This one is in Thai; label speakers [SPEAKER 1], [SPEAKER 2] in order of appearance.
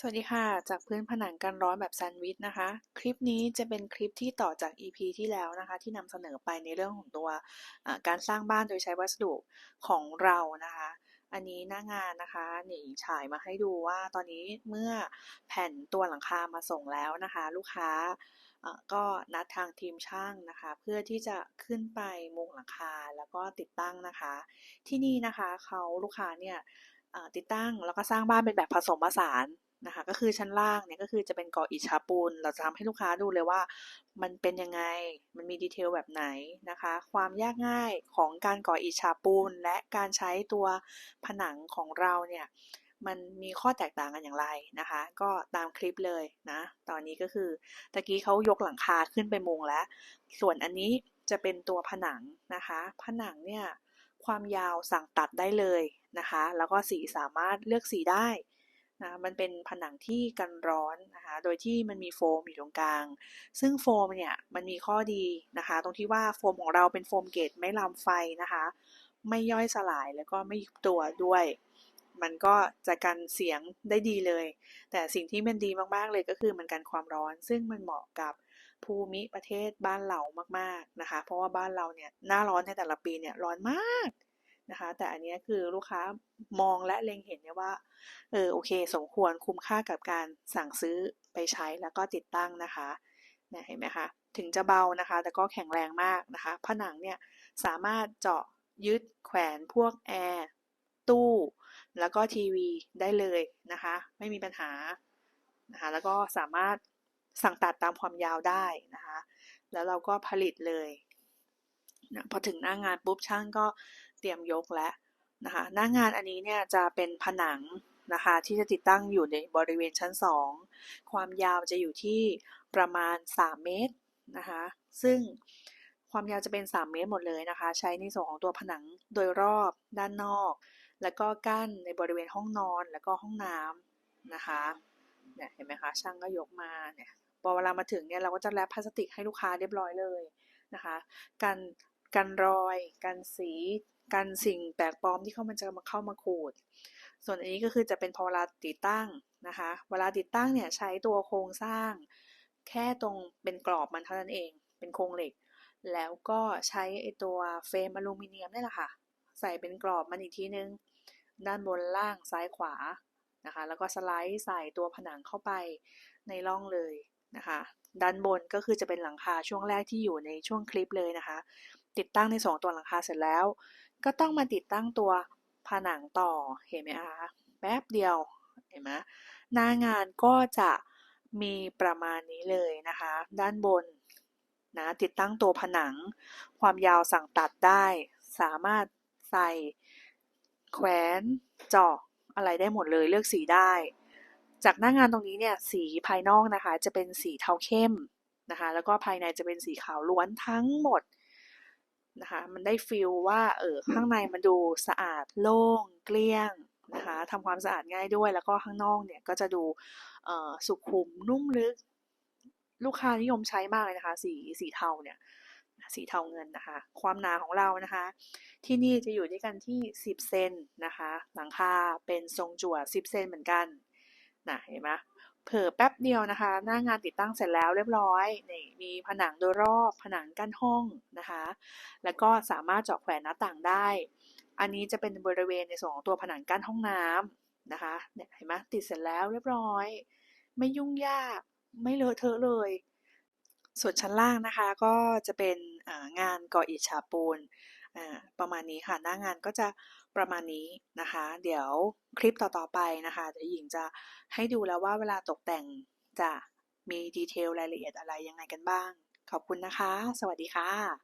[SPEAKER 1] สวัสดีค่ะ จากพื้นผนังกันร้อนแบบแซนด์วิชนะคะ คลิปนี้จะเป็นคลิปที่ต่อจาก EP ที่แล้วนะคะ ที่นำเสนอไปในเรื่องของตัวการสร้างบ้านโดยใช้วัสดุของเรานะคะ อันนี้หน้างานนะคะหนีฉายมาให้ดูว่าตอนนี้เมื่อแผ่นตัวหลังคามาส่งแล้วนะคะ ลูกค้าก็นัดทางทีมช่างนะคะ เพื่อที่จะขึ้นไปมุงหลังคาแล้วก็ติดตั้งนะคะ ที่นี่นะคะเขาลูกค้าเนี่ยติดตั้งแล้วก็สร้างบ้านเป็นแบบผสมผสาน นะคะ ก็คือชั้นล่างเนี่ยก็คือจะเป็นก่ออิฐฉาปูน เราจะทำให้ลูกค้าดูเลยว่า มันเป็นยังไง มันมีดีเทลแบบไหนนะคะ ความยากง่ายของการก่ออิฐฉาปูน และการใช้ตัวผนังของเราเนี่ยมันมีข้อแตกต่างกันอย่างไรนะคะ ก็ตามคลิปเลยนะ ตอนนี้ก็คือตะกี้เขายกหลังคาขึ้นไปมุงแล้ว ส่วนอันนี้จะเป็นตัวผนังนะคะ ผนังเนี่ยความยาวสั่งตัดได้เลยนะคะ แล้วก็สีสามารถเลือกสีได้ นะมันเป็นผนังที่กันร้อนนะคะ โดยที่มันมีโฟมอยู่ตรงกลาง ซึ่งโฟมเนี่ยมันมีข้อดีนะคะ ตรงที่ว่าโฟมของเราเป็นโฟมเกตไม่ลามไฟนะคะ ไม่ย่อยสลายแล้วก็ไม่ยุบตัวด้วย มันก็จะกันเสียงได้ดีเลย แต่สิ่งที่มันดีมากๆเลยก็คือมันกันความร้อน ซึ่งมันเหมาะกับภูมิประเทศบ้านเรามากๆนะคะ เพราะว่าบ้านเราเนี่ยหน้าร้อนในแต่ละปีเนี่ยร้อนมากนะคะ แต่อันนี้คือลูกค้า มองและเล็งเห็นเนี่ยว่า เออ โอเค สมควรคุ้มค่ากับการสั่งซื้อไปใช้แล้วก็ติดตั้งนะคะเนี่ยเห็นไหมคะ ถึงจะเบานะคะ แต่ก็แข็งแรงมากนะคะ ผนังเนี่ยสามารถเจาะยึดแขวนพวกแอร์ ตู้ แล้วก็ทีวีได้เลยนะคะ ไม่มีปัญหานะคะ แล้วก็สามารถสั่งตัดตามความยาวได้นะคะ แล้วเราก็ผลิตเลยนะพอถึงหน้างงานปุ๊บช่างก็เตรียมยกแล้ว นะคะหน้างานอันนี้เนี่ยจะเป็นผนังนะคะที่จะติดตั้งอยู่ในบริเวณชั้น 2 ความยาวจะอยู่ที่ประมาณ 3 เมตรนะคะซึ่งความยาวจะเป็น 3 เมตรหมดเลยนะคะ ใช้ในส่วนของตัวผนังโดยรอบด้านนอก แล้วก็กั้นในบริเวณห้องนอนแล้วก็ห้องน้ำนะคะเนี่ยเห็นไหมคะช่างก็ยกมาเนี่ยพอเวลามาถึงเนี่ยเราก็จะแรปพลาสติกให้ลูกค้าเรียบร้อยเลยนะคะ กันกันรอย กันสี กันสิ่งแปลกปลอมที่เข้ามันจะมาเข้ามาขูด ส่วนอันนี้ก็คือจะเป็นพอเวลาติดตั้งนะคะ เวลาติดตั้งเนี่ยใช้ตัวโครงสร้าง แค่ตรงเป็นกรอบมันเท่านั้นเอง เป็นโครงเหล็ก แล้วก็ใช้ไอตัวเฟรมอลูมิเนียมนี่แหละค่ะ ใส่เป็นกรอบมันอีกทีนึง ด้านบนล่างซ้ายขวานะคะ แล้วก็สไลด์ใส่ตัวผนังเข้าไปในร่องเลยนะคะด้านบนก็คือจะเป็นหลังคาช่วงแรกที่อยู่ในช่วงคลิปเลยนะคะ ติดตั้งใน 2 ตัวหลังคาเสร็จแล้ว ก็ต้องมาติดตั้งตัวผนังต่อเห็นไหมคะแป๊บเดียวเห็นไหมหน้างานก็จะมีประมาณนี้เลยนะคะ ด้านบนนะติดตั้งตัวผนัง ความยาวสั่งตัดได้ สามารถใส่แขวนเจาะอะไรได้หมดเลยเลือกสีได้ จากหน้างานตรงนี้เนี่ยสีภายนอกนะคะ จะเป็นสีเทาเข้มนะคะ แล้วก็ภายในจะเป็นสีขาวล้วนทั้งหมด นะคะ มันได้ฟิลว่าเออข้างในมันดูสะอาดโล่งเกลี้ยงนะคะทำความสะอาดง่ายด้วย แล้วก็ข้างนอกเนี่ยก็จะดูสุขุมนุ่มลึก ลูกค้านิยมใช้มากเลยนะคะ สีสีเทาเนี่ยสีเทาเงินนะคะ ความหนาของเรานะคะ ที่นี่จะอยู่ด้วยกันที่ 10 เซนนะคะ หลังคาเป็นทรงจั่ว 10 เซนเหมือนกันนะเห็นไหม เผลอแป๊บเดียวนะคะ หน้างานติดตั้งเสร็จแล้วเรียบร้อยนี่มีผนังโดยรอบผนังกั้นห้องนะคะ แล้วก็สามารถเจาะแขวนหน้าต่างได้ อันนี้จะเป็นบริเวณในส่วนของตัวผนังกั้นห้องน้ำนะคะเนี่ยเห็นไหมติดเสร็จแล้วเรียบร้อย ไม่ยุ่งยากไม่เลอะเทอะเลย ส่วนชั้นล่างนะคะก็จะเป็นงานก่ออิฐฉาปูน ประมาณนี้ค่ะ หน้างานก็จะประมาณนี้นะคะ เดี๋ยวคลิปต่อๆไปนะคะเดี๋ยวหญิงจะให้ดูแล้วว่าเวลาตกแต่งจะมีดีเทลรายละเอียดอะไรยังไงกันบ้าง ขอบคุณนะคะ สวัสดีค่ะ